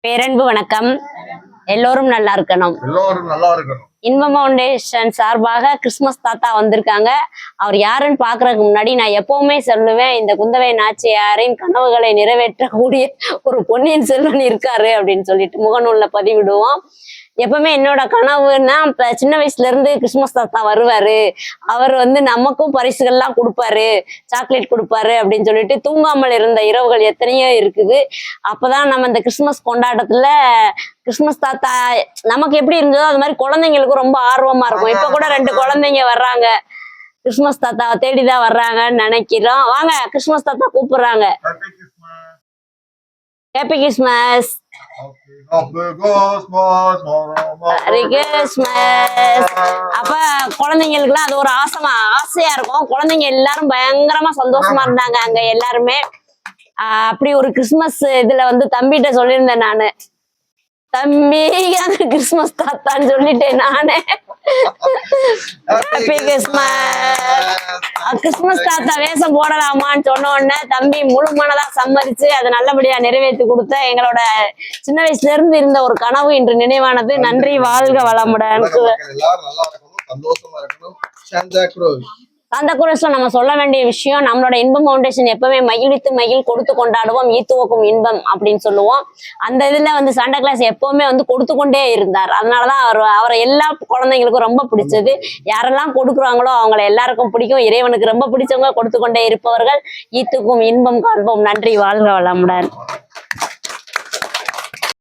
பேரன்பு வணக்கம். எல்லோரும் நல்லா இருக்கணும். எல்லோரும் நல்லா இருக்கணும். இன்பம் ஃபவுண்டேஷன் சார்பாக கிறிஸ்மஸ் தாத்தா வந்திருக்காங்க. அவர் யாருன்னு பாக்குறதுக்கு முன்னாடி நான் எப்பவுமே சொல்லுவேன் இந்த குந்தவை நாச்சியாரின் கனவுகளை நிறைவேற்றக்கூடிய ஒரு பொன்னியின் செல்வன் இருக்காரு அப்படின்னு சொல்லிட்டு முகநூல்ல பதிவிடுவோம். எப்பவுமே என்னோட கனவுன்னா இப்ப சின்ன வயசுல இருந்து கிறிஸ்மஸ் தாத்தா வருவாரு. அவர் வந்து நமக்கும் பரிசுகள்லாம் கொடுப்பாரு. சாக்லேட் கொடுப்பாரு அப்படின்னு சொல்லிட்டு தூங்காமல் இருந்த இரவுகள் எத்தனையோ இருக்குது. அப்பதான் நம்ம இந்த கிறிஸ்மஸ் கொண்டாட்டத்துல கிறிஸ்மஸ் தாத்தா நமக்கு எப்படி இருந்ததோ அது மாதிரி குழந்தைங்களுக்கும் ரொம்ப ஆர்வமா இருக்கும். இப்ப கூட ரெண்டு குழந்தைங்க வர்றாங்க. கிறிஸ்மஸ் தாத்தாவை தேடிதான் வர்றாங்கன்னு நினைக்கிறோம். வாங்க கிறிஸ்மஸ் தாத்தா கூப்பிடுறாங்க. Happy happy Christmas Christmas Christmas அப்ப குழந்தைங்களுக்குலாம் அது ஒரு ஆசமா ஆசையா இருக்கும். குழந்தைங்க எல்லாரும் பயங்கரமா சந்தோஷமா இருந்தாங்க அங்க எல்லாருமே. ஆஹ் அப்படி ஒரு கிறிஸ்துமஸ் இதுல வந்து தம்பிகிட்ட சொல்லியிருந்தேன் நானு. தம்பி அந்த கிறிஸ்மஸ் தாத்தான்னு சொல்லிட்டேன் நானே. ஹாப்பி கிறிஸ்மஸ் கிறிஸ்மஸ் தாத்தா வேஷம் போடலாமான்னு சொன்ன உடனே தம்பி முழு மனதா சம்மதிச்சு அதை நல்லபடியா நிறைவேற்றி கொடுத்த எங்களோட சின்ன வயசுல இருந்து இருந்த ஒரு கனவு இன்று நினைவானது. நன்றி. வாழ்க வளமுடன். சந்தோஷமா இருக்கணும். சாந்தா அந்த குரஸ்ல நம்ம சொல்ல வேண்டிய விஷயம் நம்மளோட இன்பம் ஃபவுண்டேஷன் எப்பவுமே மகிழ்வித்து மகிழ் கொடுத்து கொண்டாடுவோம் ஈத்துவக்கும் இன்பம் அப்படின்னு சொல்லுவோம். அந்த இதுல வந்து சண்டை கிளாஸ் எப்பவுமே வந்து கொடுத்து கொண்டே இருந்தார். அதனாலதான் அவர் அவரை எல்லா குழந்தைங்களுக்கும் ரொம்ப பிடிச்சது. யாரெல்லாம் கொடுக்குறாங்களோ அவங்கள எல்லாருக்கும் பிடிக்கும். இறைவனுக்கு ரொம்ப பிடிச்சவங்க கொடுத்து கொண்டே இருப்பவர்கள். ஈத்துக்கும் இன்பம் காண்போம். நன்றி. வாழ்க வளமுடன்.